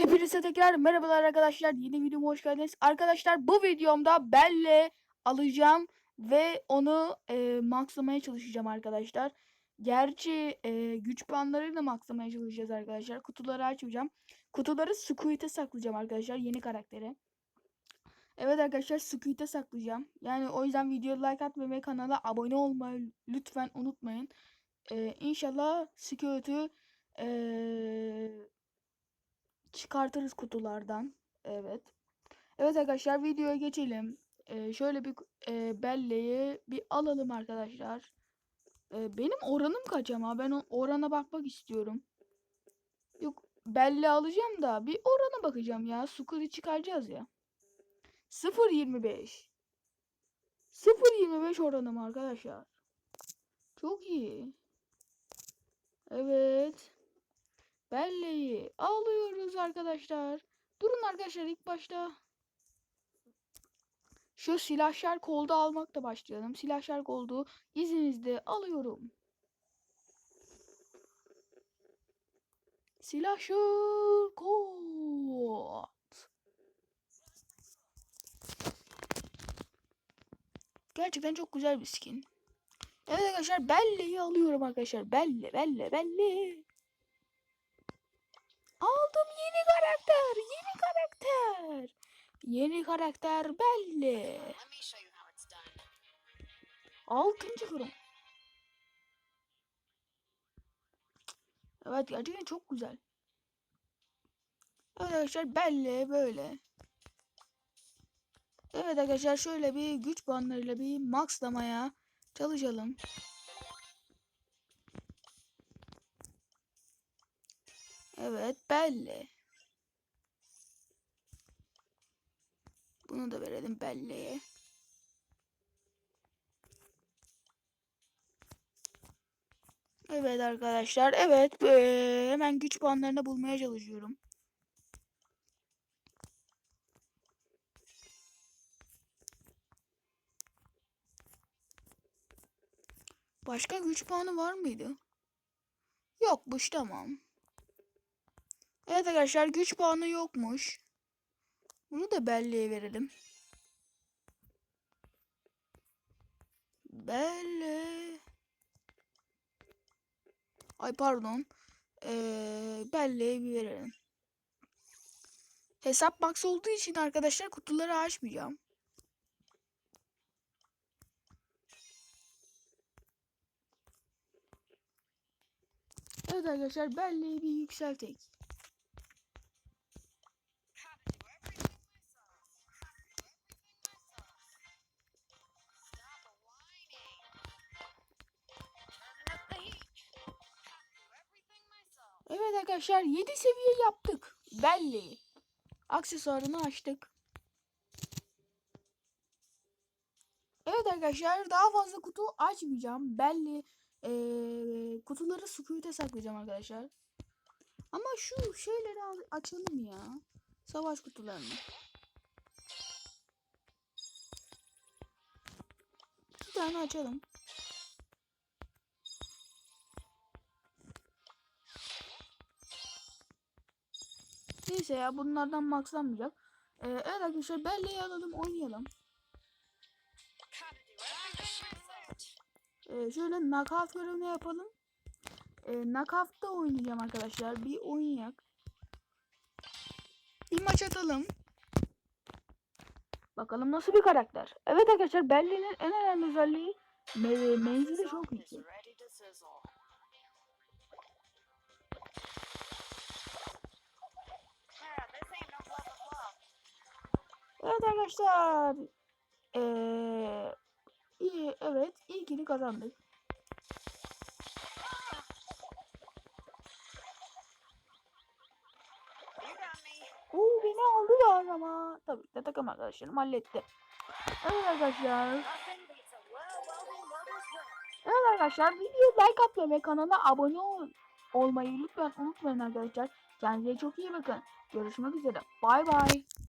Hepinize tekrar merhabalar arkadaşlar. Yeni videoma hoş geldiniz. Arkadaşlar bu videomda Belle alacağım ve onu e, maxlamaya çalışacağım arkadaşlar. Gerçi e, güç puanlarıyla maxlamaya çalışacağız arkadaşlar. Kutuları açmayacağım. Kutuları Squid'e saklayacağım arkadaşlar. Yeni karakteri. Evet arkadaşlar Squid'e saklayacağım. Yani o yüzden videoya like atmayı ve kanala abone olmayı lütfen unutmayın. E, inşallah Squid'i eee çıkartırız kutulardan. Evet. Evet arkadaşlar videoya geçelim. Ee, şöyle bir e, belleği bir alalım arkadaşlar. Ee, benim oranım kaç ama ben orana bakmak istiyorum. Yok belle alacağım da bir orana bakacağım ya. Sukuri çıkaracağız ya. 0.25 0.25 oranım arkadaşlar. Çok iyi. Evet. Belleği alıyoruz arkadaşlar. Durun arkadaşlar ilk başta. Şu silahşer kolda almakla başlayalım. Silahşer koldu izninizle alıyorum. Silahşer kol. Gerçekten çok güzel bir skin. Evet arkadaşlar belleği alıyorum arkadaşlar. Belle belle belle. Yeni karakter belli. Altıncı kırım. Evet gerçekten çok güzel. Evet arkadaşlar belli böyle. Evet arkadaşlar şöyle bir güç puanlarıyla bir maxlamaya çalışalım. Evet belli. Bunu da verelim belleğe. Evet arkadaşlar. Evet. hemen güç puanlarını bulmaya çalışıyorum. Başka güç puanı var mıydı? Yokmuş tamam. Evet arkadaşlar güç puanı yokmuş. Bunu da belleğe verelim. Belle. Ay pardon. Ee, belleğe bir verelim. Hesap max olduğu için arkadaşlar kutuları açmayacağım. Evet arkadaşlar belleği bir yükseltek. Evet arkadaşlar 7 seviye yaptık. Belli. Aksesuarını açtık. Evet arkadaşlar daha fazla kutu açmayacağım. Belli eee, kutuları Squid'e saklayacağım arkadaşlar. Ama şu şeyleri al- açalım ya. Savaş kutularını. Bir tane açalım. Neyse ya bunlardan maxlanmayacak. Ee, evet arkadaşlar belleği alalım oynayalım. Ee, şöyle knockout görevini yapalım. Ee, knockout'ta oynayacağım arkadaşlar. Bir oynayak. Bir maç atalım. Bakalım nasıl bir karakter. Evet arkadaşlar Belli'nin en önemli özelliği me menzili çok yüksek. Evet arkadaşlar. Ee, iyi, evet ilkini kazandık. Oo beni aldılar ama. Tabii ki de takım arkadaşlarım halletti. Evet arkadaşlar. Evet arkadaşlar video like atmayı ve kanala abone ol olmayı lütfen unutmayın arkadaşlar. Kendinize çok iyi bakın. Görüşmek üzere. Bay bay.